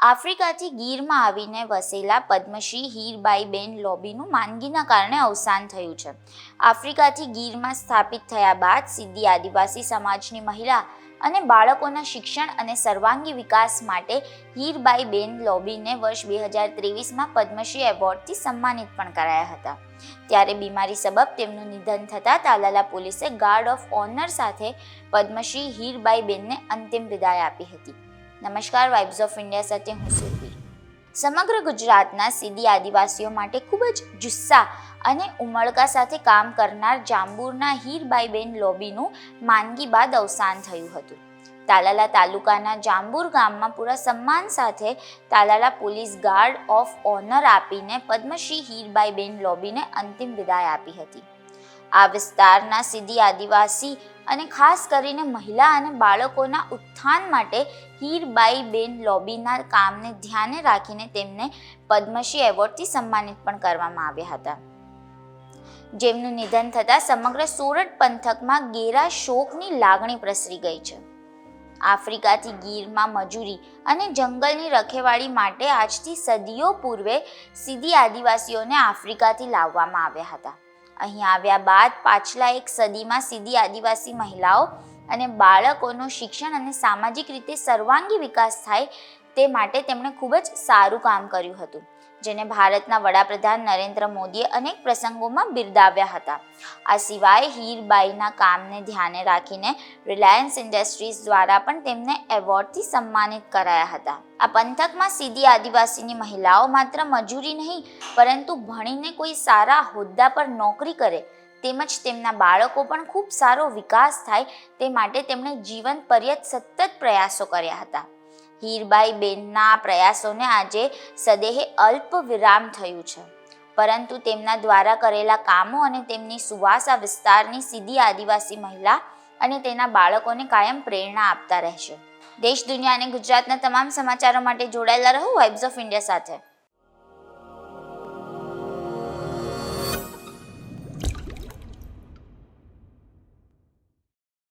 આફ્રિકાથી ગીરમાં આવીને વસેલા પદ્મશ્રી હીરબાઈબેન લોબીનું માંદગીના કારણે અવસાન થયું છે. આફ્રિકાથી ગીરમાં સ્થાપિત થયા બાદ સિદ્ધી આદિવાસી સમાજની મહિલા અને બાળકોના શિક્ષણ અને સર્વાંગી વિકાસ માટે હીરબાઈબેન લોબીને વર્ષ બે હજાર ત્રેવીસમાં પદ્મશ્રી એવોર્ડથી સન્માનિત પણ કરાયા હતા. ત્યારે બીમારી સબબ તેમનું નિધન થતાં તાલાલા પોલીસે ગાર્ડ ઓફ ઓનર સાથે પદ્મશ્રી હીરબાઈબેનને અંતિમ વિદાય આપી હતી. નમસ્કાર વાઇબ્સ ઓફ ઇન્ડિયા સાથે હું સુરભી. સમગ્ર ગુજરાતના સીધી આદિવાસીઓ માટે ખૂબ જ જુસ્સા અને ઉમળકા સાથે કામ કરનાર જાંબુરના હીરબાઈબેન લોબીનું માંદગી બાદ અવસાન થયું હતું. તાલાલા તાલુકાના જાંબુર ગામમાં પૂરા સન્માન સાથે Talala police guard of honour આપીને પદ્મશ્રી હીરબાઈબેન લોબીને અંતિમ વિદાય આપી હતી. આ વિસ્તારના સીધી આદિવાસી અને ખાસ કરીને મહિલા અને બાળકોના ઉત્થાન માટે હીરબાઈબેન લોબીના કામને ધ્યાને રાખીને તેમને પદ્મશ્રી એવોર્ડથી સન્માનિત પણ કરવામાં આવ્યા હતા. જેમનું નિધન થતાં સમગ્ર સોરઠ પંથકમાં ગેરા શોકની લાગણી પ્રસરી ગઈ છે. આફ્રિકાથી ગીરમાં મજૂરી અને જંગલની રખેવાળી માટે આજથી સદીઓ પૂર્વે સીધી આદિવાસીઓને આફ્રિકાથી લાવવામાં આવ્યા હતા. અહીં આવ્યા બાદ પાછલા એક સદીમાં સીધી આદિવાસી મહિલાઓ અને બાળકોનું શિક્ષણ અને સામાજિક રીતે સર્વાંગી વિકાસ થાય તે માટે તેમણે ખૂબ જ સારું કામ કર્યું હતું. જેને ભારતના વડાપ્રધાન નરેન્દ્ર મોદીએ અનેક પ્રસંગોમાં બિરદાવ્યા હતા. આ સિવાય હીરબાઈના કામને ધ્યાને રાખીને રિલાયન્સ ઇન્ડસ્ટ્રીઝ દ્વારા પણ તેમને એવોર્ડથી સન્માનિત કરાયા હતા. આ પંથકમાં સીધી આદિવાસીની મહિલાઓ માત્ર મજૂરી નહીં, પરંતુ ભણીને કોઈ સારા હોદ્દા પર નોકરી કરે, તેમજ તેમના બાળકો પણ ખૂબ સારો વિકાસ થાય તે માટે તેમણે જીવન પર્યત સતત પ્રયાસો કર્યા હતા. હીરબાઈ બેનના પ્રયાસોને આજે સદેહે અલ્પ વિરામ થયું છે. પરંતુ તેમના દ્વારા કરેલા કામો અને તેમની સુવાસ આ વિસ્તારની સીધી આદિવાસી મહિલા અને તેના બાળકોને કાયમ પ્રેરણા આપતા રહેશે. દેશ, દુનિયા અને ગુજરાતના તમામ સમાચારો માટે જોડાયેલા રહો. વાઇબ્સ ઓફ ઇન્ડિયા સાથે.